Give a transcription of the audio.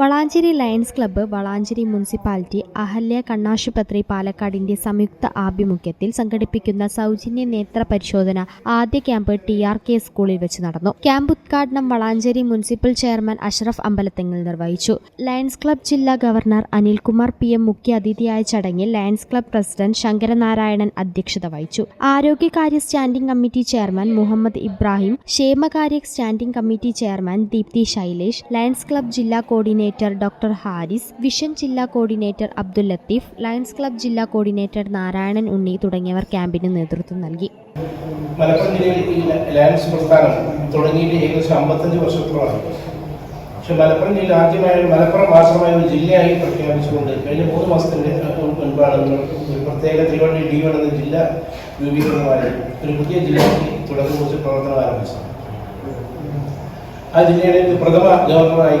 Valanchery Lions club Valanchery municipality Ahalya കണ്ണാശുപത്രി പാലക്കാടിന്റെ സംയുക്ത ആഭിമുഖ്യത്തിൽ സംഘടിപ്പിക്കുന്ന സൗജന്യ നേത്ര പരിശോധന ആദ്യ ക്യാമ്പ് ടി ആർ കെ സ്കൂളിൽ വെച്ച് നടന്നു. ക്യാമ്പ് ഉദ്ഘാടനം വളാഞ്ചേരി മുനിസിപ്പൽ ചെയർമാൻ അഷ്റഫ് അമ്പലത്തെങ്ങിൽ നിർവഹിച്ചു. ലയൺസ് ക്ലബ്ബ് ജില്ലാ ഗവർണർ അനിൽകുമാർ പി എം മുഖ്യ അതിഥിയായ ചടങ്ങിൽ ലയൺസ് ക്ലബ്ബ് പ്രസിഡന്റ് ശങ്കരനാരായണൻ അധ്യക്ഷത വഹിച്ചു. ആരോഗ്യകാര്യ standing committee chairman Muhammad Ibrahim ക്ഷേമകാര്യ standing committee chairman Deepthi Shailesh Lions club ജില്ലാ കോർഡിനേറ്റർ ഡോക്ടർ ഹാരിസ് വിഷൻ ജില്ലാ coordinator Abdul Latheef Lions club ജില്ലാ കോർഡിനേറ്റർ നാരായണൻ ഉണ്ണി തുടങ്ങിയവർ ക്യാമ്പിന് നേതൃത്വം നൽകി. മലപ്പുറം ജില്ലയിൽ ലയൺസ് പ്രസ്ഥാനം തുടങ്ങിയിട്ട് ഏകദേശം അമ്പത്തഞ്ച് വർഷത്തോളമായി. പക്ഷെ മലപ്പുറം ജില്ല ആദ്യമായി മലപ്പുറം മാത്രമായ ഒരു ജില്ലയായി പ്രഖ്യാപിച്ചുകൊണ്ട് കഴിഞ്ഞ മൂന്ന് മാസത്തിന്റെ മുൻപാണ് ഒരു പ്രത്യേക തിരുവണ്ണി ഡി എന്ന ജില്ല രൂപീകൃതമായി ഒരു പുതിയ ജില്ലയ്ക്ക് തുടക്കം കുറിച്ച് പ്രവർത്തനം ആരംഭിച്ചത്. ആ ജില്ലയുടെ പ്രഥമ ഗവർണറായി